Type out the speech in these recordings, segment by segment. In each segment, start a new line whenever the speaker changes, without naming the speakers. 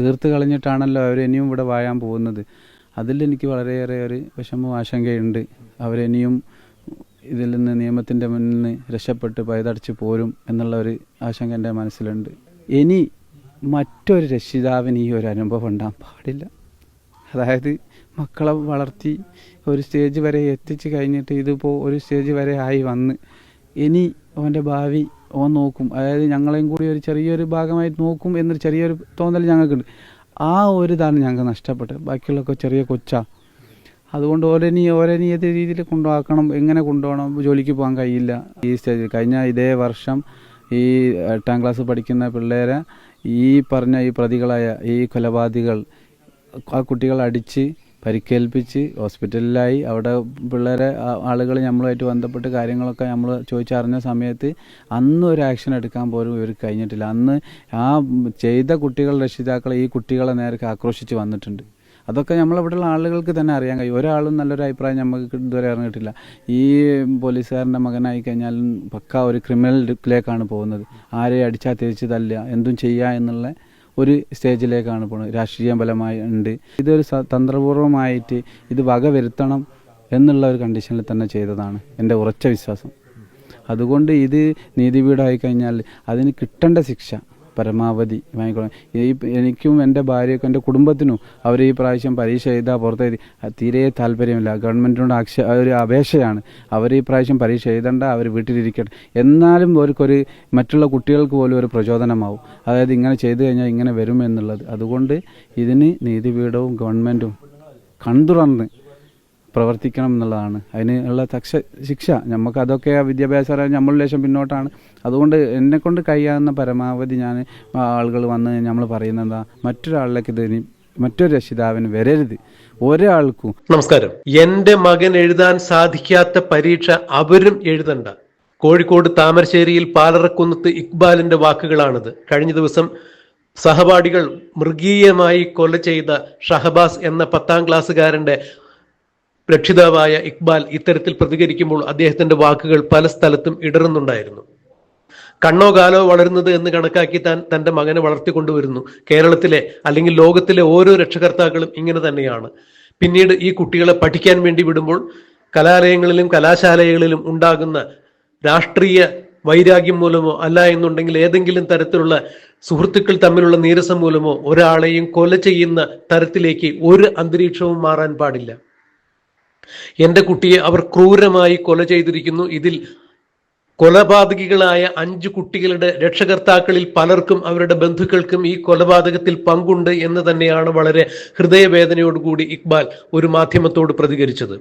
തീർത്ത് കളഞ്ഞിട്ടാണല്ലോ അവർ ഇനിയും ഇവിടെ വായാൻ പോകുന്നത്. അതിൽ എനിക്ക് വളരെയേറെ ഒരു വിഷമവും ആശങ്കയുണ്ട്. അവരിനിയും ഇതിൽ നിന്ന് നിയമത്തിന്റെ മുന്നിൽ നിന്ന് രക്ഷപ്പെട്ട് പഴുതടച്ച് പോരും എന്നുള്ള ഒരു ആശങ്ക എന്റെ മനസ്സിലുണ്ട്. ഇനി മറ്റൊരു രക്ഷിതാവിന് ഈ ഒരു അനുഭവം ഉണ്ടാകാൻ പാടില്ല. അതായത് മക്കളെ വളർത്തി ഒരു സ്റ്റേജ് വരെ എത്തിച്ച് കഴിഞ്ഞിട്ട് ഇതിപ്പോൾ ഒരു സ്റ്റേജ് വരെ ആയി വന്ന് ഇനി അവന്റെ ഭാവി ഓൻ നോക്കും. അതായത് ഞങ്ങളെയും കൂടി ഒരു ചെറിയൊരു ഭാഗമായിട്ട് നോക്കും എന്നൊരു ചെറിയൊരു തോന്നൽ ഞങ്ങൾക്കുണ്ട്. ആ ഒരു ഇതാണ് ഞങ്ങൾക്ക് നഷ്ടപ്പെട്ടത്. ബാക്കിയുള്ളൊക്കെ ചെറിയ കൊച്ചാ. അതുകൊണ്ട് ഓരനി ഓരനി ഏത് രീതിയിൽ കൊണ്ടുപോകണം എങ്ങനെ കൊണ്ടുപോകണം ജോലിക്ക് പോകാൻ കഴിയില്ല ഈ സ്റ്റേജിൽ കഴിഞ്ഞ ഇതേ വർഷം ഈ എട്ടാം ക്ലാസ് പഠിക്കുന്ന പിള്ളേരെ ഈ പറഞ്ഞ ഈ പ്രതികളായ ഈ കൊലപാതകൾ ആ കുട്ടികളെ അടിച്ച് പരിക്കേൽപ്പിച്ച് ഹോസ്പിറ്റലിലായി. അവിടെ പിള്ളേരെ ആളുകൾ നമ്മളുമായിട്ട് ബന്ധപ്പെട്ട് കാര്യങ്ങളൊക്കെ നമ്മൾ ചോദിച്ചറിഞ്ഞ സമയത്ത് അന്ന് ഒരു ആക്ഷൻ എടുക്കാൻ പോലും ഇവർക്ക് കഴിഞ്ഞിട്ടില്ല. അന്ന് ആ ചെയ്ത കുട്ടികൾ രക്ഷിതാക്കൾ ഈ കുട്ടികളെ നേരെ ആക്രോശിച്ച് വന്നിട്ടുണ്ട്. അതൊക്കെ നമ്മളിവിടെയുള്ള ആളുകൾക്ക് തന്നെ അറിയാൻ കഴിയും. ഒരാളും നല്ലൊരു അഭിപ്രായം നമുക്ക് ഇതുവരെ അറിഞ്ഞിട്ടില്ല. ഈ പോലീസുകാരന്റെ മകനായി കഴിഞ്ഞാലും പക്ക ഒരു ക്രിമിനൽ ലുക്കിലേക്കാണ് പോകുന്നത്. ആരെ അടിച്ചാൽ തിരിച്ച് തല്ലുക എന്തും ചെയ്യുക എന്നുള്ള ഒരു സ്റ്റേജിലേക്കാണ് പോകുന്നത്. രാഷ്ട്രീയ ബലമായി ഉണ്ട്. ഇതൊരു തന്ത്രപൂർവമായിട്ട് ഇത് വക വരുത്തണം എന്നുള്ള ഒരു കണ്ടീഷനിൽ തന്നെ ചെയ്തതാണ് എന്റെ ഉറച്ച വിശ്വാസം. അതുകൊണ്ട് ഇത് നീതിപീഠമായി കഴിഞ്ഞാൽ അതിന് കിട്ടേണ്ട ശിക്ഷ പരമാവധി വാങ്ങിക്കോളാം ഈ എനിക്കും എന്റെ ഭാര്യയ്ക്കും എന്റെ കുടുംബത്തിനും അവർ ഈ പ്രാവശ്യം പരീക്ഷ എഴുതാ പുറത്തെഴുതി തീരെ താല്പര്യമില്ല. ഗവൺമെന്റിനോട് അക്ഷ ഒരു അപേക്ഷയാണ്. അവർ ഈ പ്രാവശ്യം പരീക്ഷ എഴുതണ്ട അവർ വീട്ടിലിരിക്കട്ടെ. എന്നാലും അവർക്കൊരു മറ്റുള്ള കുട്ടികൾക്ക് പോലും ഒരു പ്രചോദനമാവും. അതായത് ഇങ്ങനെ ചെയ്തു കഴിഞ്ഞാൽ ഇങ്ങനെ വരും എന്നുള്ളത്. അതുകൊണ്ട് ഇതിന് നീതിപീഠവും ഗവൺമെന്റും കൺതുറന്ന് പ്രവർത്തിക്കണം എന്നുള്ളതാണ്. അതിനുള്ള തക്ഷ ശിക്ഷ. നമുക്ക് അതൊക്കെ വിദ്യാഭ്യാസ നമ്മൾ ലേശം പിന്നോട്ടാണ്. അതുകൊണ്ട് എന്നെ കൊണ്ട് കഴിയാവുന്ന പരമാവധി ഞാൻ ആളുകൾ വന്ന് നമ്മൾ പറയുന്നത് മറ്റൊരാളിലേക്ക് ഇതിന് മറ്റൊരു രക്ഷിതാവിന് വരരുത്. ഒരാൾക്കും
നമസ്കാരം. എന്റെ മകൻ എഴുതാൻ സാധിക്കാത്ത പരീക്ഷ അവരും എഴുതണ്ട. കോഴിക്കോട് താമരശ്ശേരിയിൽ പാലറക്കുന്നത്ത് ഇക്ബാലിന്റെ വാക്കുകളാണിത്. കഴിഞ്ഞ ദിവസം സഹപാഠികൾ മൃഗീയമായി കൊല ചെയ്ത ഷഹബാസ് എന്ന പത്താം ക്ലാസ്സുകാരന്റെ രക്ഷിതാവായ ഇക്ബാൽ ഇത്തരത്തിൽ പ്രതികരിക്കുമ്പോൾ അദ്ദേഹത്തിന്റെ വാക്കുകൾ പല സ്ഥലത്തും ഇടറുന്നുണ്ടായിരുന്നു. കണ്ണോ കാലോ വളരുന്നത് എന്ന് കണക്കാക്കി താൻ തന്റെ മകനെ വളർത്തിക്കൊണ്ടുവരുന്നു. കേരളത്തിലെ അല്ലെങ്കിൽ ലോകത്തിലെ ഓരോ രക്ഷകർത്താക്കളും ഇങ്ങനെ തന്നെയാണ്. പിന്നീട് ഈ കുട്ടികളെ പഠിക്കാൻ വേണ്ടി വിടുമ്പോൾ കലാലയങ്ങളിലും കലാശാലകളിലും ഉണ്ടാകുന്ന രാഷ്ട്രീയ വൈരാഗ്യം മൂലമോ അല്ല എന്നുണ്ടെങ്കിൽ ഏതെങ്കിലും തരത്തിലുള്ള സുഹൃത്തുക്കൾ തമ്മിലുള്ള നീരസം മൂലമോ ഒരാളെയും കൊല ചെയ്യുന്ന തരത്തിലേക്ക് ഒരു അന്തരീക്ഷവും മാറാൻ പാടില്ല. എന്റെ കുട്ടിയെ അവർ ക്രൂരമായി കൊല ചെയ്തിരിക്കുന്നു. ഇതിൽ കൊലപാതകികളായ അഞ്ചു കുട്ടികളുടെ രക്ഷകർത്താക്കളിൽ പലർക്കും അവരുടെ ബന്ധുക്കൾക്കും ഈ കൊലപാതകത്തിൽ പങ്കുണ്ട് എന്ന് തന്നെയാണ് വളരെ ഹൃദയവേദനയോടുകൂടി ഇക്ബാൽ ഒരു മാധ്യമത്തോട് പ്രതികരിച്ചത്.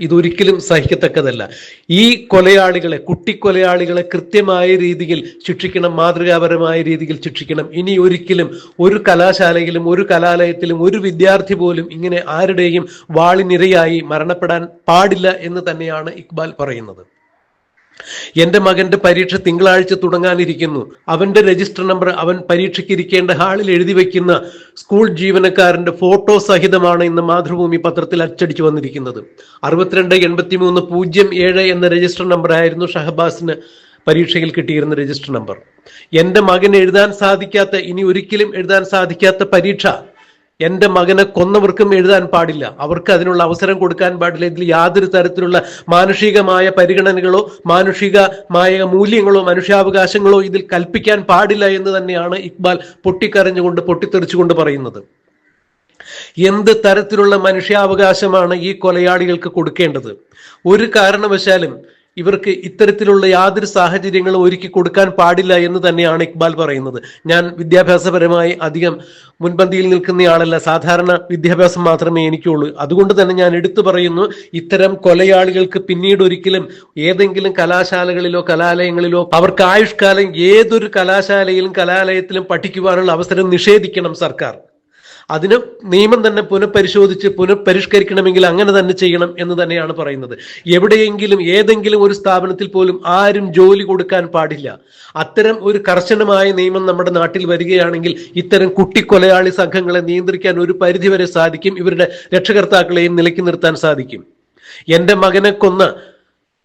ഇതൊരിക്കലും സഹിക്കത്തക്കതല്ല. ഈ കൊലയാളികളെ കുട്ടിക്കൊലയാളികളെ കൃത്യമായ രീതിയിൽ ശിക്ഷിക്കണം മാതൃകാപരമായ രീതിയിൽ ശിക്ഷിക്കണം. ഇനി ഒരിക്കലും ഒരു കലാശാലയിലും ഒരു കലാലയത്തിലും ഒരു വിദ്യാർത്ഥി പോലും ഇങ്ങനെ ആരുടെയും വാളിനിരയായി മരണപ്പെടാൻ പാടില്ല എന്ന് തന്നെയാണ് ഇക്ബാൽ പറയുന്നത്. എന്റെ മകന്റെ പരീക്ഷ തിങ്കളാഴ്ച തുടങ്ങാനിരിക്കുന്നു. അവന്റെ രജിസ്റ്റർ നമ്പർ അവൻ പരീക്ഷയ്ക്ക് ഇരിക്കേണ്ട ഹാളിൽ എഴുതി വെക്കുന്ന സ്കൂൾ ജീവനക്കാരന്റെ ഫോട്ടോ സഹിതമാണ് ഇന്ന് മാതൃഭൂമി പത്രത്തിൽ അച്ചടിച്ചു വന്നിരിക്കുന്നത്. അറുപത്തിരണ്ട് എൺപത്തി മൂന്ന് പൂജ്യം ഏഴ് എന്ന രജിസ്റ്റർ നമ്പർ ആയിരുന്നു ഷഹബാസിന് പരീക്ഷയിൽ കിട്ടിയിരുന്ന രജിസ്റ്റർ നമ്പർ. എന്റെ മകൻ എഴുതാൻ സാധിക്കാത്ത ഇനി ഒരിക്കലും എഴുതാൻ സാധിക്കാത്ത പരീക്ഷ എന്റെ മകനെ കൊന്നവർക്കും എഴുതാൻ പാടില്ല. അവർക്ക് അതിനുള്ള അവസരം കൊടുക്കാൻ പാടില്ല. ഇതിൽ യാതൊരു തരത്തിലുള്ള മാനുഷികമായ പരിഗണനകളോ മാനുഷികമായ മൂല്യങ്ങളോ മനുഷ്യാവകാശങ്ങളോ ഇതിൽ കൽപ്പിക്കാൻ പാടില്ല എന്ന് തന്നെയാണ് ഇക്ബാൽ പൊട്ടിക്കരഞ്ഞുകൊണ്ട് പൊട്ടിത്തെറിച്ചുകൊണ്ട് പറയുന്നത്. എന്ത് തരത്തിലുള്ള മനുഷ്യാവകാശമാണ് ഈ കൊലയാളികൾക്ക് കൊടുക്കേണ്ടത്? ഒരു കാരണവശാലും ഇവർക്ക് ഇത്തരത്തിലുള്ള യാതൊരു സാഹചര്യങ്ങളും ഒരുക്കി കൊടുക്കാൻ പാടില്ല എന്ന് തന്നെയാണ് ഇക്ബാൽ പറയുന്നത്. ഞാൻ വിദ്യാഭ്യാസപരമായി അധികം മുൻപന്തിയിൽ നിൽക്കുന്നയാളല്ല. സാധാരണ വിദ്യാഭ്യാസം മാത്രമേ എനിക്കുള്ളൂ. അതുകൊണ്ട് തന്നെ ഞാൻ എടുത്തു പറയുന്നു ഇത്തരം കൊലയാളികൾക്ക് പിന്നീട് ഒരിക്കലും ഏതെങ്കിലും കലാശാലകളിലോ കലാലയങ്ങളിലോ അവർക്ക് ആയുഷ്കാലം ഏതൊരു കലാശാലയിലും കലാലയത്തിലും പഠിക്കുവാനുള്ള അവസരം നിഷേധിക്കണം സർക്കാർ. അതിന് നിയമം തന്നെ പുനഃപരിശോധിച്ച് പുനഃപരിഷ്കരിക്കണമെങ്കിൽ അങ്ങനെ തന്നെ ചെയ്യണം എന്ന് തന്നെയാണ് പറയുന്നത്. എവിടെയെങ്കിലും ഏതെങ്കിലും ഒരു സ്ഥാപനത്തിൽ പോലും ആരും ജോലി കൊടുക്കാൻ പാടില്ല. അത്തരം ഒരു കർശനമായ നിയമം നമ്മുടെ നാട്ടിൽ വരികയാണെങ്കിൽ ഇത്തരം കുട്ടിക്കൊലയാളി സംഘങ്ങളെ നിയന്ത്രിക്കാൻ ഒരു പരിധിവരെ സാധിക്കും. ഇവരുടെ രക്ഷകർത്താക്കളെയും നിലക്കി നിർത്താൻ സാധിക്കും. എന്റെ മകനെ കൊന്ന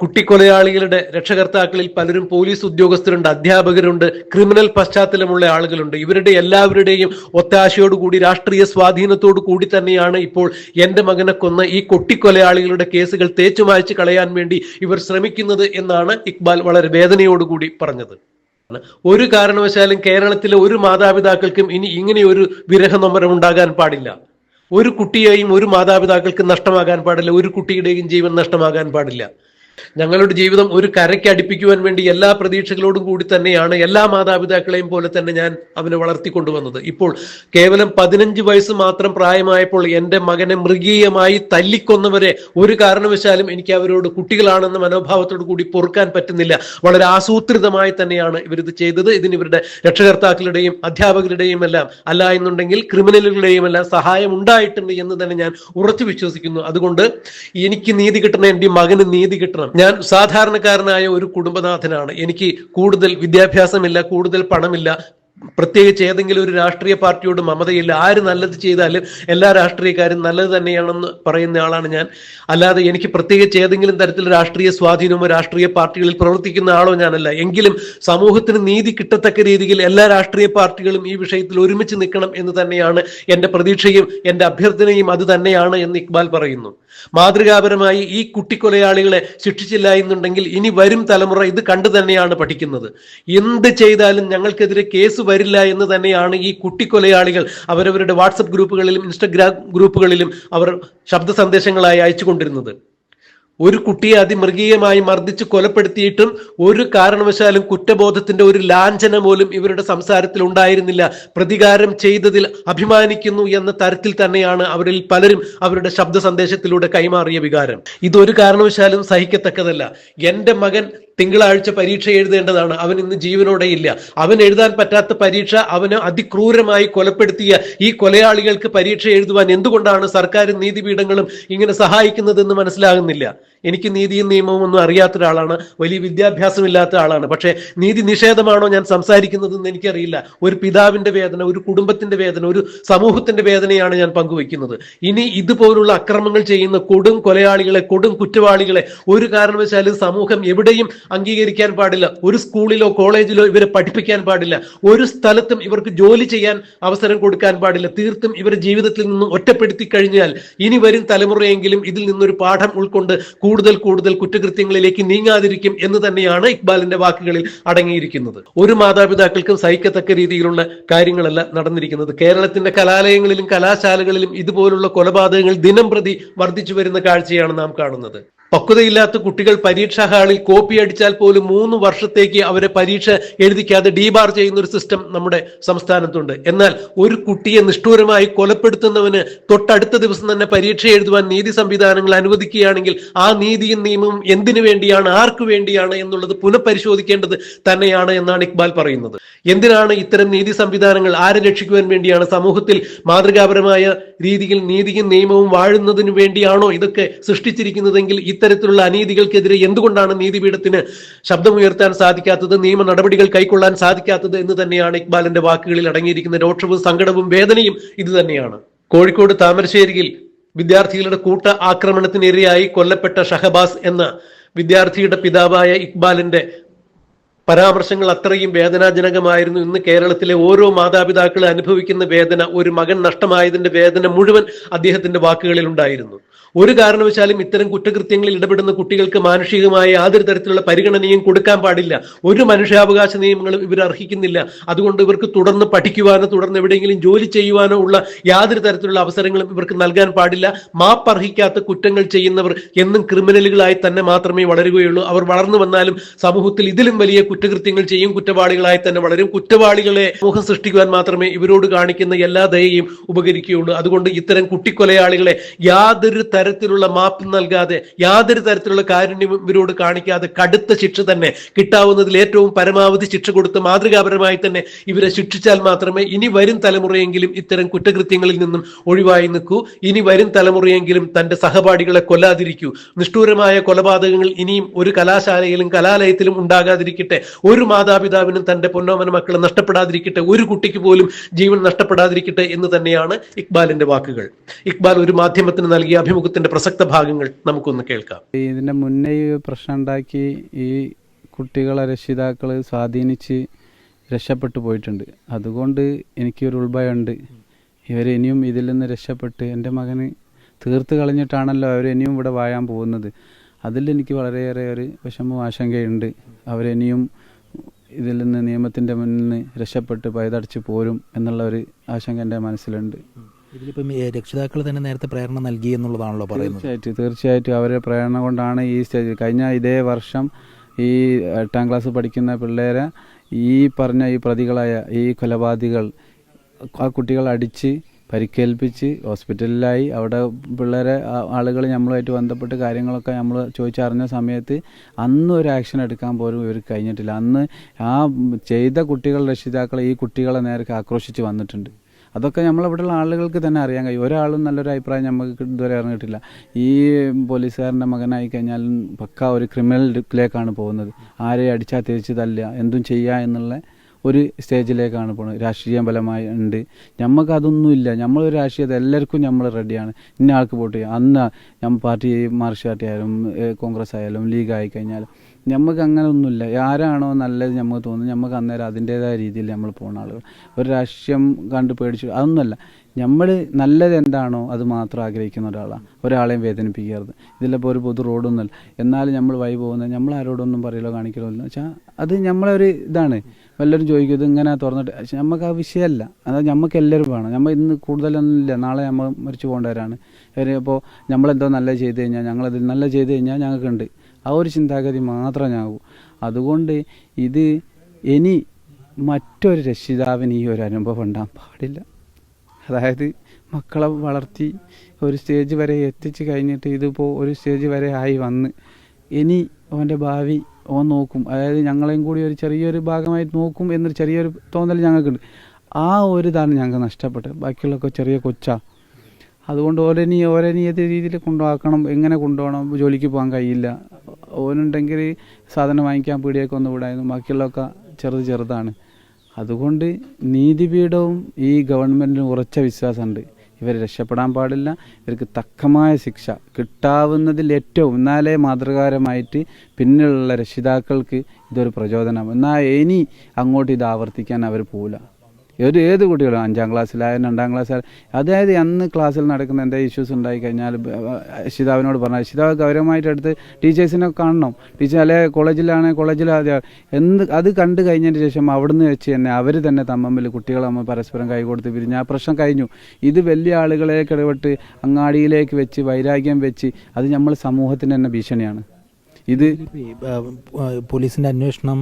കുട്ടിക്കൊലയാളികളുടെ രക്ഷകർത്താക്കളിൽ പലരും പോലീസ് ഉദ്യോഗസ്ഥരുണ്ട് അധ്യാപകരുണ്ട് ക്രിമിനൽ പശ്ചാത്തലമുള്ള ആളുകളുണ്ട്. ഇവരുടെ എല്ലാവരുടെയും ഒത്താശയോടുകൂടി രാഷ്ട്രീയ സ്വാധീനത്തോടു കൂടി തന്നെയാണ് ഇപ്പോൾ എന്റെ മകനെ കൊന്ന ഈ കൊട്ടിക്കൊലയാളികളുടെ കേസുകൾ തേച്ചു മായ്ച്ചു കളയാൻ വേണ്ടി ഇവർ ശ്രമിക്കുന്നത് എന്നാണ് ഇക്ബാൽ വളരെ വേദനയോടുകൂടി പറഞ്ഞത്. ഒരു കാരണവശാലും കേരളത്തിലെ ഒരു മാതാപിതാക്കൾക്കും ഇനി ഇങ്ങനെ ഒരു വിരഹനൊമ്പരം ഉണ്ടാകാൻ പാടില്ല. ഒരു കുട്ടിയെയും ഒരു മാതാപിതാക്കൾക്ക് നഷ്ടമാകാൻ പാടില്ല ഒരു കുട്ടിയുടെയും ജീവൻ നഷ്ടമാകാൻ പാടില്ല. ഞങ്ങളുടെ ജീവിതം ഒരു കരയ്ക്ക് അടുപ്പിക്കുവാൻ വേണ്ടി എല്ലാ പ്രതീക്ഷകളോടും കൂടി തന്നെയാണ് എല്ലാ മാതാപിതാക്കളെയും പോലെ തന്നെ ഞാൻ അവനെ വളർത്തിക്കൊണ്ടുവന്നത്. ഇപ്പോൾ കേവലം പതിനഞ്ച് വയസ്സ് മാത്രം പ്രായമായപ്പോൾ എന്റെ മകനെ മൃഗീയമായി തല്ലിക്കൊന്നവരെ ഒരു കാരണവശാലും എനിക്ക് അവരോട് കുട്ടികളാണെന്ന മനോഭാവത്തോടു കൂടി പൊറുക്കാൻ പറ്റുന്നില്ല. വളരെ ആസൂത്രിതമായി തന്നെയാണ് ഇവരിത് ചെയ്തത്. ഇതിന് ഇവരുടെ രക്ഷകർത്താക്കളുടെയും അധ്യാപകരുടെയും എല്ലാം അല്ല എന്നുണ്ടെങ്കിൽ ക്രിമിനലുകളുടെയും എല്ലാം സഹായം ഉണ്ടായിട്ടുണ്ട് എന്ന് തന്നെ ഞാൻ ഉറച്ചു വിശ്വസിക്കുന്നു. അതുകൊണ്ട് എനിക്ക് നീതി കിട്ടണം എന്റെ മകന് നീതി കിട്ടണം. ഞാൻ സാധാരണക്കാരനായ ഒരു കുടുംബനാഥനാണ്. എനിക്ക് കൂടുതൽ വിദ്യാഭ്യാസമില്ല കൂടുതൽ പണമില്ല പ്രത്യേകിച്ച് ഏതെങ്കിലും ഒരു രാഷ്ട്രീയ പാർട്ടിയോട് മമതയില്ല. ആര് നല്ലത് ചെയ്താലും എല്ലാ രാഷ്ട്രീയക്കാരും നല്ലത് തന്നെയാണെന്ന് പറയുന്ന ആളാണ് ഞാൻ. അല്ലാതെ എനിക്ക് പ്രത്യേകിച്ച് ഏതെങ്കിലും തരത്തിൽ രാഷ്ട്രീയ സ്വാധീനമോ രാഷ്ട്രീയ പാർട്ടികളിൽ പ്രവർത്തിക്കുന്ന ആളോ ഞാനല്ല. എങ്കിലും സമൂഹത്തിന് നീതി കിട്ടത്തക്ക രീതിയിൽ എല്ലാ രാഷ്ട്രീയ പാർട്ടികളും ഈ വിഷയത്തിൽ ഒരുമിച്ച് നിൽക്കണം എന്ന് തന്നെയാണ് എന്റെ പ്രതീക്ഷയും എന്റെ അഭ്യർത്ഥനയും അത് തന്നെയാണ് എന്ന് ഇക്ബാൽ പറയുന്നു. മാതൃകാപരമായി ഈ കുട്ടിക്കൊലയാളികളെ ശിക്ഷിച്ചില്ല എന്നുണ്ടെങ്കിൽ ഇനി വരും തലമുറ ഇത് കണ്ടു തന്നെയാണ് പഠിക്കുന്നത്. എന്ത് ചെയ്താലും ഞങ്ങൾക്കെതിരെ കേസ് വരില്ല എന്ന് തന്നെയാണ് ഈ കുട്ടിക്കൊലയാളികൾ അവരവരുടെ വാട്സപ്പ് ഗ്രൂപ്പുകളിലും ഇൻസ്റ്റഗ്രാം ഗ്രൂപ്പുകളിലും അവർ ശബ്ദ സന്ദേശങ്ങളായി അയച്ചുകൊണ്ടിരുന്നത്. ഒരു കുട്ടിയെ അതിമൃഗീയമായി മർദ്ദിച്ച് കൊലപ്പെടുത്തിയിട്ടും ഒരു കാരണവശാലും കുറ്റബോധത്തിന്റെ ഒരു ലാഞ്ചന പോലും ഇവരുടെ സംസാരത്തിൽ ഉണ്ടായിരുന്നില്ല. പ്രതികാരം ചെയ്തതിൽ അഭിമാനിക്കുന്നു എന്ന തരത്തിൽ തന്നെയാണ് അവരിൽ പലരും അവരുടെ ശബ്ദ സന്ദേശത്തിലൂടെ കൈമാറിയ വികാരം. ഇതൊരു കാരണവശാലും സഹിക്കത്തക്കതല്ല. എന്റെ മകൻ തിങ്കളാഴ്ച പരീക്ഷ എഴുതേണ്ടതാണ്. അവൻ ഇന്ന് ജീവനോടെ ഇല്ല. അവൻ എഴുതാൻ പറ്റാത്ത പരീക്ഷ അവന് അതിക്രൂരമായി കൊലപ്പെടുത്തിയ ഈ കൊലയാളികൾക്ക് പരീക്ഷ എഴുതുവാൻ എന്തുകൊണ്ടാണ് സർക്കാരും നീതിപീഠങ്ങളും ഇങ്ങനെ സഹായിക്കുന്നതെന്ന് മനസ്സിലാകുന്നില്ല? എനിക്ക് നീതിയും നിയമവും ഒന്നും അറിയാത്ത ഒരാളാണ്. വലിയ വിദ്യാഭ്യാസമില്ലാത്ത ആളാണ്. പക്ഷേ നീതി നിഷേധമാണോ ഞാൻ സംസാരിക്കുന്നതെന്ന് എനിക്കറിയില്ല. ഒരു പിതാവിന്റെ വേദന ഒരു കുടുംബത്തിന്റെ വേദന ഒരു സമൂഹത്തിന്റെ വേദനയാണ് ഞാൻ പങ്കുവെക്കുന്നത് ഇനി ഇതുപോലുള്ള അക്രമങ്ങൾ ചെയ്യുന്ന കൊടും കൊലയാളികളെ കൊടും കുറ്റവാളികളെ ഒരു കാരണവശാലും സമൂഹം എവിടെയും അംഗീകരിക്കാൻ പാടില്ല. ഒരു സ്കൂളിലോ കോളേജിലോ ഇവരെ പഠിപ്പിക്കാൻ പാടില്ല. ഒരു സ്ഥലത്തും ഇവർക്ക് ജോലി ചെയ്യാൻ അവസരം കൊടുക്കാൻ പാടില്ല. തീർത്തും ഇവരുടെ ജീവിതത്തിൽ നിന്നും ഒറ്റപ്പെടുത്തി കഴിഞ്ഞാൽ ഇനി വരും തലമുറയെങ്കിലും ഇതിൽ നിന്നൊരു പാഠം ഉൾക്കൊണ്ട് കൂടുതൽ കൂടുതൽ കുറ്റകൃത്യങ്ങളിലേക്ക് നീങ്ങാതിരിക്കും എന്ന് തന്നെയാണ് ഇക്ബാലിന്റെ വാക്കുകളിൽ അടങ്ങിയിരിക്കുന്നത്. ഒരു മാതാപിതാക്കൾക്കും സഹിക്കത്തക്ക രീതിയിലുള്ള കാര്യങ്ങളല്ല നടന്നിരിക്കുന്നത്. കേരളത്തിന്റെ കലാലയങ്ങളിലും കലാശാലകളിലും ഇതുപോലുള്ള കൊലപാതകങ്ങൾ ദിനം പ്രതി വർദ്ധിച്ചു വരുന്ന കാഴ്ചയാണ് നാം കാണുന്നത്. പക്വതയില്ലാത്ത കുട്ടികൾ പരീക്ഷാ ഹാളിൽ കോപ്പി അടിച്ചാൽ പോലും മൂന്ന് വർഷത്തേക്ക് അവരെ പരീക്ഷ എഴുതിക്കാതെ ഡീബാർ ചെയ്യുന്ന ഒരു സിസ്റ്റം നമ്മുടെ സംസ്ഥാനത്തുണ്ട്. എന്നാൽ ഒരു കുട്ടിയെ നിഷ്ഠൂരമായി കൊലപ്പെടുത്തുന്നവന് തൊട്ടടുത്ത ദിവസം തന്നെ പരീക്ഷ എഴുതുവാൻ നീതി സംവിധാനങ്ങൾ അനുവദിക്കുകയാണെങ്കിൽ ആ നീതിയും നിയമവും എന്തിനു വേണ്ടിയാണ് ആർക്കു വേണ്ടിയാണ് എന്നുള്ളത് പുനഃപരിശോധിക്കേണ്ടത് തന്നെയാണ് എന്നാണ് ഇക്ബാൽ പറയുന്നത്. എന്തിനാണ് ഇത്തരം നീതി സംവിധാനങ്ങൾ ആരെ രക്ഷിക്കുവാൻ വേണ്ടിയാണ് സമൂഹത്തിൽ മാതൃകാപരമായ രീതിയിൽ നീതിയും നിയമവും വാഴുന്നതിനു വേണ്ടിയാണോ ഇതൊക്കെ സൃഷ്ടിച്ചിരിക്കുന്നതെങ്കിൽ ഇത്തരത്തിലുള്ള അനീതികൾക്കെതിരെ എന്തുകൊണ്ടാണ് നീതിപീഠത്തിന് ശബ്ദമുയർത്താൻ സാധിക്കാത്തത് നിയമ നടപടികൾ കൈക്കൊള്ളാൻ സാധിക്കാത്തത് എന്ന് തന്നെയാണ് ഇക്ബാലിന്റെ വാക്കുകളിൽ അടങ്ങിയിരിക്കുന്ന രോക്ഷവും സങ്കടവും വേദനയും ഇത് തന്നെയാണ്. കോഴിക്കോട് താമരശ്ശേരിയിൽ വിദ്യാർത്ഥികളുടെ കൂട്ട ആക്രമണത്തിനിരയായി കൊല്ലപ്പെട്ട ഷഹബാസ് എന്ന വിദ്യാർത്ഥിയുടെ പിതാവായ ഇക്ബാലിന്റെ പരാമർശങ്ങൾ അത്രയും വേദനാജനകമായിരുന്നു. ഇന്ന് കേരളത്തിലെ ഓരോ മാതാപിതാക്കൾ അനുഭവിക്കുന്ന വേദന ഒരു മകൻ നഷ്ടമായതിന്റെ വേദന മുഴുവൻ അദ്ദേഹത്തിന്റെ വാക്കുകളിൽ ഉണ്ടായിരുന്നു. ഒരു കാരണവശാലും ഇത്തരം കുറ്റകൃത്യങ്ങളിൽ ഇടപെടുന്ന കുട്ടികൾക്ക് മാനുഷികമായ യാതൊരു തരത്തിലുള്ള പരിഗണനയും കൊടുക്കാൻ പാടില്ല. ഒരു മനുഷ്യാവകാശ നിയമങ്ങളും ഇവർ അർഹിക്കുന്നില്ല. അതുകൊണ്ട് ഇവർക്ക് തുടർന്ന് പഠിക്കുവാനോ തുടർന്ന് എവിടെയെങ്കിലും ജോലി ചെയ്യുവാനോ ഉള്ള യാതൊരു തരത്തിലുള്ള അവസരങ്ങളും ഇവർക്ക് നൽകാൻ പാടില്ല. മാപ്പർഹിക്കാത്ത കുറ്റങ്ങൾ ചെയ്യുന്നവർ എന്നും ക്രിമിനലുകളായി തന്നെ മാത്രമേ വളരുകയുള്ളൂ. അവർ വളർന്നു വന്നാലും സമൂഹത്തിൽ ഇതിലും വലിയ കുറ്റകൃത്യങ്ങൾ ചെയ്യും കുറ്റവാളികളായി തന്നെ വളരും. കുറ്റവാളികളെ സമൂഹം സൃഷ്ടിക്കുവാൻ മാത്രമേ ഇവരോട് കാണിക്കുന്ന എല്ലാ ദയയും ഉപകരിക്കുകയുള്ളൂ. അതുകൊണ്ട് ഇത്തരം കുട്ടിക്കൊലയാളികളെ യാതൊരു തരത്തിലുള്ള മാപ്പ് നൽകാതെ യാതൊരു തരത്തിലുള്ള കാരുണ്യം ഇവരോട് കാണിക്കാതെ കടുത്ത ശിക്ഷ തന്നെ കിട്ടാവുന്നതിൽ ഏറ്റവും പരമാവധി ശിക്ഷ കൊടുത്ത് മാതൃകാപരമായി തന്നെ ഇവരെ ശിക്ഷിച്ചാൽ മാത്രമേ ഇനി വരും തലമുറയെങ്കിലും ഇത്തരം കുറ്റകൃത്യങ്ങളിൽ നിന്നും ഒഴിവായി നിൽക്കൂ. ഇനി വരും തലമുറയെങ്കിലും തന്റെ സഹപാഠികളെ കൊല്ലാതിരിക്കൂ. നിഷ്ഠൂരമായ കൊലപാതകങ്ങൾ ഇനിയും ഒരു കലാശാലയിലും കലാലയത്തിലും ഉണ്ടാകാതിരിക്കട്ടെ. ഒരു മാതാപിതാവിനും തന്റെ പൊന്നോമന മക്കളെ നഷ്ടപ്പെടാതിരിക്കട്ടെ ഒരു കുട്ടിക്ക് പോലും ജീവൻ നഷ്ടപ്പെടാതിരിക്കട്ടെ എന്ന് തന്നെയാണ് ഇക്ബാലിന്റെ വാക്കുകൾ. ഇക്ബാൽ ഒരു മാധ്യമത്തിന് നൽകിയ അഭിമുഖത്തിന്റെ പ്രസക്ത ഭാഗങ്ങൾ നമുക്കൊന്ന് കേൾക്കാം.
ഇതിന്റെ മുന്നേ പ്രശ്നം ഉണ്ടാക്കി ഈ കുട്ടികളെ രക്ഷിതാക്കൾ സ്വാധീനിച്ച് രക്ഷപ്പെട്ടു പോയിട്ടുണ്ട്. അതുകൊണ്ട് എനിക്കൊരു ഉൾഭയമുണ്ട്. ഇനിയും ഇതിൽ നിന്ന് രക്ഷപ്പെട്ട് എന്റെ മകന് തീർത്ത് കളഞ്ഞിട്ടാണല്ലോ അവർ ഇനിയും ഇവിടെ വായാൻ പോകുന്നത്. അതിൽ എനിക്ക് വളരെയേറെ ഒരു വിഷമവും ആശങ്കയുണ്ട്. അവരിനിയും ഇതിൽ നിന്ന് നിയമത്തിന്റെ മുന്നിൽ നിന്ന് രക്ഷപ്പെട്ട് പൈതടച്ച് പോരും എന്നുള്ള ഒരു ആശങ്ക എന്റെ മനസ്സിലുണ്ട്.
ഇതിലിപ്പം രക്ഷിതാക്കൾ തന്നെ നേരത്തെ പ്രേരണ നൽകി എന്നുള്ളതാണല്ലോ പറയുന്നത്.
തീർച്ചയായിട്ടും തീർച്ചയായിട്ടും അവരെ പ്രേരണ കൊണ്ടാണ് ഈ സ്റ്റേജിൽ കഴിഞ്ഞ ഇതേ വർഷം ഈ എട്ടാം ക്ലാസ് പഠിക്കുന്ന പിള്ളേരെ ഈ പറഞ്ഞ ഈ പ്രതികളായ ഈ കൊലപാതകൾ ആ കുട്ടികൾ അടിച്ച് പരിക്കേൽപ്പിച്ച് ഹോസ്പിറ്റലിലായി. അവിടെ പിള്ളേരെ ആളുകൾ നമ്മളുമായിട്ട് ബന്ധപ്പെട്ട് കാര്യങ്ങളൊക്കെ നമ്മൾ ചോദിച്ചറിഞ്ഞ സമയത്ത് അന്ന് ഒരു ആക്ഷൻ എടുക്കാൻ പോലും ഇവർക്ക് കഴിഞ്ഞിട്ടില്ല. അന്ന് ആ ചെയ്ത കുട്ടികൾ രക്ഷിതാക്കൾ ഈ കുട്ടികളെ നേരെ ആക്രോശിച്ച് വന്നിട്ടുണ്ട്. അതൊക്കെ നമ്മളിവിടെയുള്ള ആളുകൾക്ക് തന്നെ അറിയാൻ കഴിയും. ഒരാളും നല്ലൊരു അഭിപ്രായം നമുക്ക് ഇതുവരെ അറിഞ്ഞിട്ടില്ല. ഈ പോലീസുകാരന്റെ മകനായി കഴിഞ്ഞാലും പക്ക ഒരു ക്രിമിനൽ ക്രിമിനലിലേക്കാണ് പോകുന്നത്. ആരെ അടിച്ചാൽ തിരിച്ച് തല്ലുക എന്തും ചെയ്യുക എന്നുള്ള ഒരു സ്റ്റേജിലേക്കാണ് പോകുന്നത് രാഷ്ട്രീയം ബലമായി ഉണ്ട്. നമുക്ക് അതൊന്നുമില്ല നമ്മളൊരു രാഷ്ട്രീയത എല്ലാവർക്കും നമ്മൾ റെഡിയാണ് ഇന്ന ആൾക്ക് വോട്ട് ചെയ്യാം. അന്ന് നമ്മൾ പാർട്ടി മാർക്സ് പാർട്ടി ആയാലും കോൺഗ്രസ് ആയാലും ലീഗ് ആയി കഴിഞ്ഞാലും നമുക്ക് അങ്ങനെ ഒന്നുമില്ല ആരാണോ നല്ലത് നമുക്ക് തോന്നുന്നു നമുക്ക് അന്നേരം അതിന്റെതായ രീതിയിൽ നമ്മൾ പോകുന്ന ആളുകൾ. ഒരു രാഷ്ട്രീയം കണ്ട് പേടിച്ചു അതൊന്നുമല്ല. നമ്മൾ നല്ലത് എന്താണോ അത് മാത്രം ആഗ്രഹിക്കുന്ന ഒരാളാണ് ഒരാളെയും വേദനിപ്പിക്കരുത്. ഇതിലിപ്പോൾ ഒരു പൊതു റോഡൊന്നുമല്ല. എന്നാലും നമ്മൾ വൈ പോകുന്നത് നമ്മൾ ആരോടൊന്നും പറയലോ കാണിക്കലോ ഇല്ല. വെച്ചാൽ അത് നമ്മളൊരു ഇതാണ്. വല്ലവരും ചോദിക്കും ഇത് ഇങ്ങനെ തുറന്നിട്ട് നമുക്ക് ആ വിഷയമല്ല. അതായത് നമുക്ക് എല്ലാവരും വേണം. നമ്മൾ ഇന്ന് കൂടുതലൊന്നും ഇല്ല നാളെ നമ്മൾ മരിച്ചു പോകേണ്ടവരാണ്. അപ്പോൾ നമ്മളെന്തോ നല്ല ചെയ്ത് കഴിഞ്ഞാൽ ഞങ്ങളത് നല്ല ചെയ്ത് കഴിഞ്ഞാൽ ഞങ്ങൾക്കുണ്ട്. ആ ഒരു ചിന്താഗതി മാത്രമേ ഞാകൂ അതുകൊണ്ട് ഇത് ഇനി മറ്റൊരു രക്ഷിതാവിന് ഈ ഒരു അനുഭവം ഉണ്ടാകാൻ പാടില്ല. അതായത് മക്കളെ വളർത്തി ഒരു സ്റ്റേജ് വരെ എത്തിച്ച് കഴിഞ്ഞിട്ട് ഇതിപ്പോൾ ഒരു സ്റ്റേജ് വരെ ആയി വന്ന് ഇനി അവന്റെ ഭാവി ഓൻ നോക്കും. അതായത് ഞങ്ങളെയും കൂടി ഒരു ചെറിയൊരു ഭാഗമായി നോക്കും എന്നൊരു ചെറിയൊരു തോന്നൽ ഞങ്ങൾക്കുണ്ട്. ആ ഒരു ഇതാണ് ഞങ്ങൾക്ക് നഷ്ടപ്പെട്ടത്. ബാക്കിയുള്ളൊക്കെ ചെറിയ കൊച്ചാ. അതുകൊണ്ട് ഓരനി ഓരനി ഏത് രീതിയിൽ കൊണ്ടുപോക്കണം എങ്ങനെ കൊണ്ടുപോകണം ജോലിക്ക് പോകാൻ കഴിയില്ല. ഓനുണ്ടെങ്കിൽ സാധനം വാങ്ങിക്കാൻ പീടിയൊക്കെ ഒന്ന് വിടായിരുന്നു. ബാക്കിയുള്ളതൊക്കെ ചെറുത് ചെറുതാണ്. അതുകൊണ്ട് നീതിപീഠവും ഈ ഗവൺമെന്റിന് ഉറച്ച വിശ്വാസമുണ്ട്. ഇവർ രക്ഷപ്പെടാൻ പാടില്ല. ഇവർക്ക് തക്കമായ ശിക്ഷ കിട്ടാവുന്നതിൽ ഏറ്റവും എന്നാലേ മാതൃകാരമായിട്ട് പിന്നിലുള്ള രക്ഷിതാക്കൾക്ക് ഇതൊരു പ്രചോദനം. എന്നാൽ ഇനി അങ്ങോട്ട് ഇത് ആവർത്തിക്കാൻ അവർ പോവില്ല ഒരു ഏത് കുട്ടികളും അഞ്ചാം ക്ലാസ്സിലായാലും രണ്ടാം ക്ലാസ്സിലായാലും അതായത് അന്ന് ക്ലാസ്സിൽ നടക്കുന്ന എന്താ ഇഷ്യൂസ് ഉണ്ടായി കഴിഞ്ഞാൽ അശിതാവിനോട് പറഞ്ഞാൽ അശിതാവ് ഗൗരവമായിട്ട് എടുത്ത് ടീച്ചേഴ്സിനെ കാണണം. ടീച്ചർ അല്ലെ കോളേജിലാണെങ്കിൽ കോളേജിൽ എന്ത് അത് കണ്ടു കഴിഞ്ഞതിന് ശേഷം അവിടുന്ന് വെച്ച് തന്നെ അവർ തന്നെ തമ്മിൽ കുട്ടികൾ നമ്മൾ പരസ്പരം കൈകൊടുത്ത് പിരിഞ്ഞ്. ആ പ്രശ്നം കഴിഞ്ഞു. ഇത് വലിയ ആളുകളെ ഇടപെട്ട് അങ്ങാടിയിലേക്ക് വെച്ച് വൈരാഗ്യം വെച്ച് അത് നമ്മൾ സമൂഹത്തിന് തന്നെ ഭീഷണിയാണ്. ഇത്
പോലീസിന്റെ അന്വേഷണം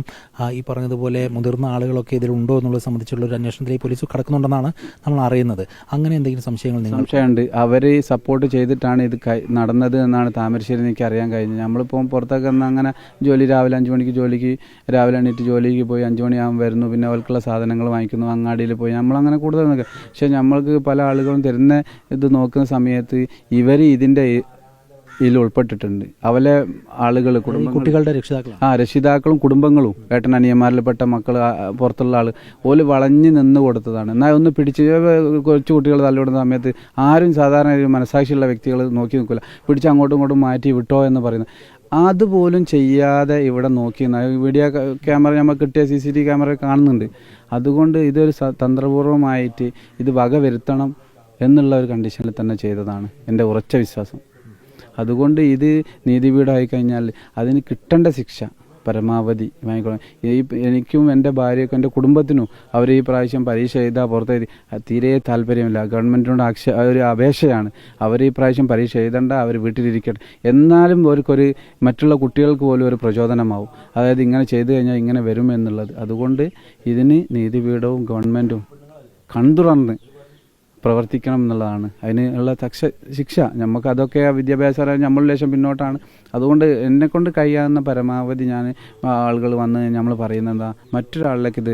ഈ പറഞ്ഞതുപോലെ മുതിർന്ന ആളുകളൊക്കെ ഇതിലുണ്ടോ എന്നുള്ളത് സംബന്ധിച്ചുള്ള ഒരു അന്വേഷണത്തിലേക്ക് പോലീസ് കടക്കുന്നുണ്ടെന്നാണ് നമ്മൾ അറിയുന്നത്. അങ്ങനെ എന്തെങ്കിലും സംശയങ്ങൾ നിങ്ങൾ
സംശയമുണ്ട്. അവർ സപ്പോർട്ട് ചെയ്തിട്ടാണ് ഇത് നടന്നത് എന്നാണ് താമരശ്ശേരി എനിക്ക് അറിയാൻ കഴിഞ്ഞത്. നമ്മളിപ്പോൾ പുറത്തൊക്കെ നിന്ന് അങ്ങനെ ജോലി രാവിലെ അഞ്ച് മണിക്ക് ജോലിക്ക് രാവിലെ എണീറ്റ് ജോലിക്ക് പോയി അഞ്ച് മണിയാകുമ്പോൾ വരുന്നു. പിന്നെ അവർക്കുള്ള സാധനങ്ങൾ വാങ്ങിക്കുന്നു. അങ്ങാടിയിൽ പോയി. നമ്മളങ്ങനെ കൂടുതൽ നിൽക്കുക. പക്ഷേ നമ്മൾക്ക് പല ആളുകളും തരുന്ന ഇത് നോക്കുന്ന സമയത്ത് ഇവർ ഇതിന്റെ ഇതിൽ ഉൾപ്പെട്ടിട്ടുണ്ട്. അവലെ ആളുകൾ കുടുംബ
കുട്ടികളുടെ രക്ഷിതാക്കൾ
ആ രക്ഷിതാക്കളും കുടുംബങ്ങളും ഏട്ടൻ അനിയന്മാരിൽപ്പെട്ട മക്കൾ പുറത്തുള്ള ആൾ ഓൽ വളഞ്ഞു നിന്ന് കൊടുത്തതാണ്. എന്നാൽ ഒന്ന് പിടിച്ച് കൊച്ചു കുട്ടികൾ തല്ലിവിടുന്ന സമയത്ത് ആരും സാധാരണ ഒരു മനസാക്ഷിയുള്ള വ്യക്തികൾ നോക്കി നിൽക്കില്ല പിടിച്ച് അങ്ങോട്ടും ഇങ്ങോട്ടും മാറ്റി വിട്ടോ എന്ന് പറയുന്നത്. അതുപോലും ചെയ്യാതെ ഇവിടെ നോക്കി വീഡിയോ ക്യാമറ നമ്മൾ കിട്ടിയ സി സി ടി ക്യാമറ കാണുന്നുണ്ട്. അതുകൊണ്ട് ഇതൊരു തന്ത്രപൂർവമായിട്ട് ഇത് വക വരുത്തണം എന്നുള്ള ഒരു കണ്ടീഷനിൽ തന്നെ ചെയ്തതാണ് എന്റെ ഉറച്ച വിശ്വാസം. അതുകൊണ്ട് ഇത് നീതിപീഠമായി കഴിഞ്ഞാൽ അതിന് കിട്ടേണ്ട ശിക്ഷ പരമാവധി വാങ്ങിക്കണം ഈ എനിക്കും എന്റെ ഭാര്യയ്ക്കും എന്റെ കുടുംബത്തിനും അവർ ഈ പ്രാവശ്യം പരീക്ഷ എഴുതാൻ പുറത്തെഴുതി തീരെ താല്പര്യമില്ല. ഗവൺമെന്റിനോട് ആക്ഷ ഒരു അപേക്ഷയാണ്. അവർ ഈ പ്രാവശ്യം പരീക്ഷ എഴുതണ്ട അവർ വീട്ടിലിരിക്കട്ടെ. എന്നാലും അവർക്കൊരു മറ്റുള്ള കുട്ടികൾക്ക് പോലും ഒരു പ്രചോദനമാവും. അതായത് ഇങ്ങനെ ചെയ്തു കഴിഞ്ഞാൽ ഇങ്ങനെ വരും എന്നുള്ളത്. അതുകൊണ്ട് ഇതിന് നീതിപീഠവും ഗവൺമെന്റും കൺതുറന്ന് പ്രവർത്തിക്കണം എന്നുള്ളതാണ്. അതിന് ഉള്ള തക്ഷ ശിക്ഷ. നമുക്ക് അതൊക്കെ വിദ്യാഭ്യാസ നമ്മൾ ലേശം പിന്നോട്ടാണ്. അതുകൊണ്ട് എന്നെക്കൊണ്ട് കഴിയാവുന്ന പരമാവധി ഞാൻ ആളുകൾ വന്ന് നമ്മൾ പറയുന്നത് എന്താ? മറ്റൊരാളിലേക്ക് ഇത്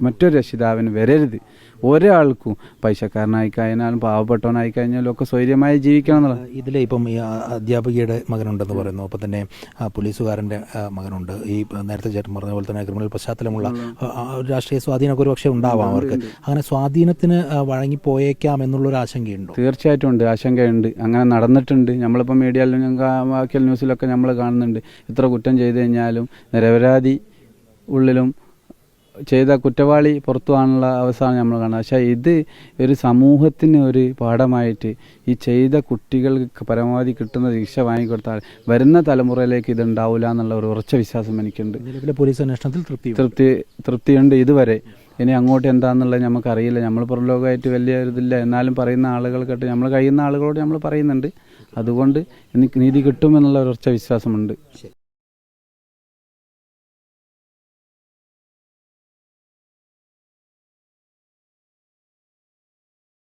മറ്റൊരു രക്ഷിതാവിന് വരരുത്. ഒരാൾക്കും പൈസക്കാരനായി കഴിഞ്ഞാലും പാവപ്പെട്ടവനായി കഴിഞ്ഞാലും ഒക്കെ സ്വൈര്യമായി ജീവിക്കണം എന്നുള്ള
ഇതിലെ ഇപ്പം ഈ അധ്യാപികയുടെ മകനുണ്ടെന്ന് പറയുന്നു. അപ്പം തന്നെ പോലീസുകാരന്റെ മകനുണ്ട്. ഈ നേരത്തെ ചേട്ടൻ പറഞ്ഞ പോലെ തന്നെ ക്രിമിനൽ പശ്ചാത്തലമുള്ള രാഷ്ട്രീയ സ്വാധീനമൊക്കെ ഒരു പക്ഷേ ഉണ്ടാവാം അവർക്ക്. അങ്ങനെ സ്വാധീനത്തിന് വഴങ്ങിപ്പോയേക്കാം എന്നുള്ളൊരു ആശങ്കയുണ്ട്?
തീർച്ചയായിട്ടും ഉണ്ട്. ആശങ്കയുണ്ട്. അങ്ങനെ നടന്നിട്ടുണ്ട്. നമ്മളിപ്പോൾ മീഡിയയിലും ബാക്കിയുള്ള ന്യൂസിലൊക്കെ നമ്മൾ കാണുന്നുണ്ട്. ഇത്ര കുറ്റം ചെയ്തു കഴിഞ്ഞാലും നിരപരാധി ഉള്ളിലും ചെയ്ത കുറ്റവാളി പുറത്തുവാനുള്ള അവസാനം നമ്മൾ കാണുന്നത്. പക്ഷേ ഇത് ഒരു സമൂഹത്തിന് ഒരു പാഠമായിട്ട് ഈ ചെയ്ത കുട്ടികൾക്ക് പരമാവധി കിട്ടുന്ന ശിക്ഷ വാങ്ങിക്കൊടുത്താൽ വരുന്ന തലമുറയിലേക്ക് ഇത് ഉണ്ടാവില്ല എന്നുള്ള ഒരു ഉറച്ച വിശ്വാസം എനിക്കുണ്ട്.
പോലീസ് അന്വേഷണത്തിൽ തൃപ്തി
തൃപ്തി തൃപ്തിയുണ്ട് ഇതുവരെ. ഇനി അങ്ങോട്ട് എന്താണെന്നുള്ളത് നമുക്കറിയില്ല. നമ്മൾ പുറംലോകമായിട്ട് വലിയ ഇതില്ല എന്നാലും പറയുന്ന ആളുകൾക്കിട്ട് നമ്മൾ കഴിയുന്ന ആളുകളോട് നമ്മൾ പറയുന്നുണ്ട്. അതുകൊണ്ട് എനിക്ക് നീതി കിട്ടുമെന്നുള്ള ഒരു ഉറച്ച വിശ്വാസമുണ്ട്.